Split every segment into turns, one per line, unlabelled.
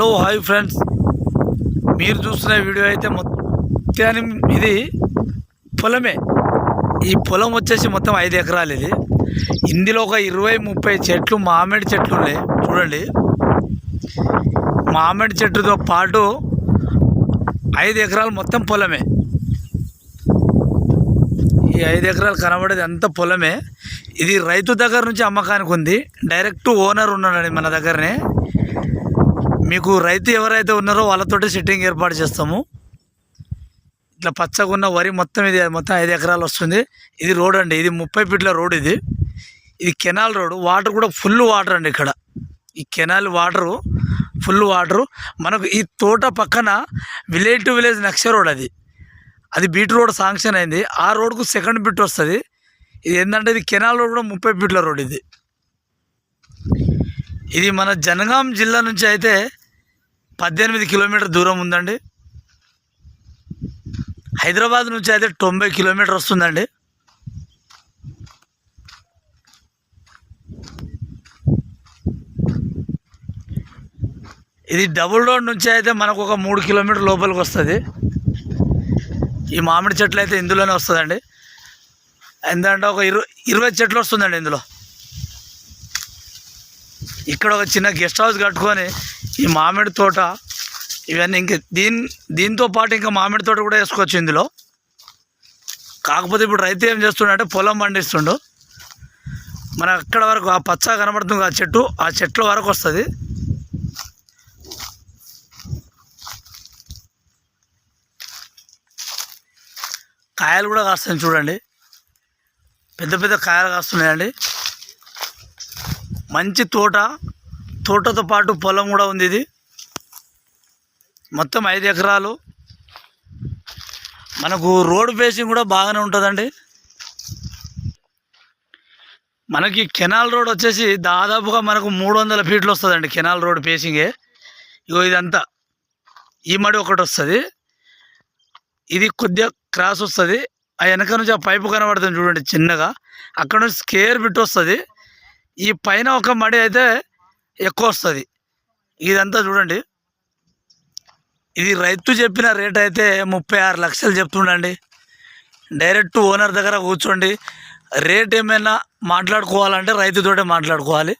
Hello hi friends. మీరు చూస్తున్న video అయితే మొత్తాన్ని ఇది పొలమే. ఈ పొలం వచ్చేసి మొత్తం ఐదు ఎకరాలు ఇది. ఇందులో ఒక ఇరవై ముప్పై చెట్లు మామిడి చెట్లు ఉన్నాయి. చూడండి. మామిడి చెట్టుతో పాటు ఐదు ఎకరాలు మొత్తం పొలమే. ఈ ఐదు ఎకరాలు కనబడేది అంత పొలమే. ఇది రైతు దగ్గర నుంచి అమ్మకానికి ఉంది. డైరెక్ట్ ఓనర్ ఉన్నాడండి మన దగ్గరనే. మీకు రైతు ఎవరైతే ఉన్నారో వాళ్ళతోటి సిట్టింగ్ ఏర్పాటు చేస్తాము. ఇట్లా పచ్చగా ఉన్న వరి మొత్తం ఇది మొత్తం ఐదు ఎకరాలు వస్తుంది. ఇది రోడ్ అండి ఇది ముప్పై ఫీట్ల రోడ్ ఇది. ఇది కెనాల్ రోడ్ వాటర్ కూడా ఫుల్ వాటర్ అండి ఇక్కడ. ఈ కెనాల్ వాటరు ఫుల్ వాటరు మనకు ఈ తోట పక్కన విలేజ్ టు విలేజ్ నక్ష రోడ్ అది. అది బీట్ రోడ్ శాంక్షన్ అయింది. ఆ రోడ్కు సెకండ్ బిట్ వస్తుంది. ఇది ఏంటంటే ఇది కెనాల్ రోడ్ కూడా ముప్పై ఫీట్ల రోడ్ ఇది. ఇది మన జనగాం జిల్లా నుంచి అయితే పద్దెనిమిది కిలోమీటర్ దూరం ఉందండి. హైదరాబాద్ నుంచి అయితే తొంభై కిలోమీటర్ వస్తుందండి. ఇది డబుల్ రోడ్ నుంచి అయితే మనకు ఒక మూడు కిలోమీటర్ లోపలికి వస్తుంది. ఈ మామిడి చెట్లు అయితే ఇందులోనే వస్తుందండి. ఎందుకంటే ఒక ఇరవై ఇరవై చెట్లు వస్తుందండి ఇందులో. ఇక్కడ ఒక చిన్న గెస్ట్ హౌస్ కట్టుకొని ఈ మామిడి తోట ఇవన్నీ ఇంక దీని దీంతో పాటు ఇంకా మామిడి తోట కూడా వేసుకోవచ్చు ఇందులో. కాకపోతే ఇప్పుడు రైతు ఏం చేస్తుండే పొలం పండిస్తుండు. మన అక్కడ వరకు ఆ పచ్చ కనబడుతుంది ఆ చెట్టు ఆ చెట్ల వరకు వస్తుంది. కాయలు కూడా కాస్తాయి చూడండి. పెద్ద పెద్ద కాయలు కాస్తున్నాయండి. మంచి తోట తోటతో పాటు పొలం కూడా ఉంది ఇది. మొత్తం ఐదు ఎకరాలు. మనకు రోడ్ ఫేసింగ్ కూడా బాగానే ఉంటుందండి. మనకి కెనాల్ రోడ్ వచ్చేసి దాదాపుగా మనకు మూడు వందల ఫీట్లు వస్తుందండి కెనాల్ రోడ్ ఫేసింగే ఇగో ఇదంతా. ఈ మడి ఒకటి వస్తుంది. ఇది కొద్దిగా క్రాస్ వస్తుంది. ఆ వెనక నుంచి ఆ పైపు కనబడుతుంది చూడండి చిన్నగా. అక్కడ నుంచి స్కేర్ బిట్ వస్తుంది. ఈ పైన ఒక మడి అయితే ఎక్కువ వస్తుంది. ఇదంతా చూడండి. ఇది రైతు చెప్పిన రేట్ అయితే ముప్పై ఆరు లక్షలు చెప్తుండండి. డైరెక్ట్ ఓనర్ దగ్గర కూర్చోండి. రేట్ ఏమైనా మాట్లాడుకోవాలంటే రైతుతోటే మాట్లాడుకోవాలి.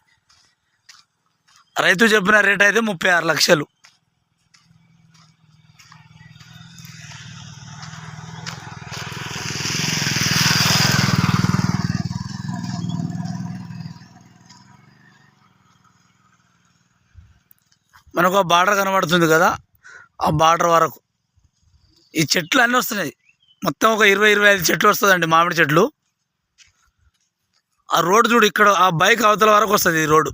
రైతు చెప్పిన రేట్ అయితే ముప్పై ఆరు లక్షలు. మనకు ఆ బార్డర్ కనబడుతుంది కదా ఆ బార్డర్ వరకు. ఈ చెట్లు అన్నీ వస్తున్నాయి. మొత్తం ఒక ఇరవై ఇరవై ఐదు చెట్లు వస్తుందండి మామిడి చెట్లు. ఆ రోడ్డు చూడు ఇక్కడ ఆ బైక్ అవతల వరకు వస్తుంది ఈ రోడ్డు.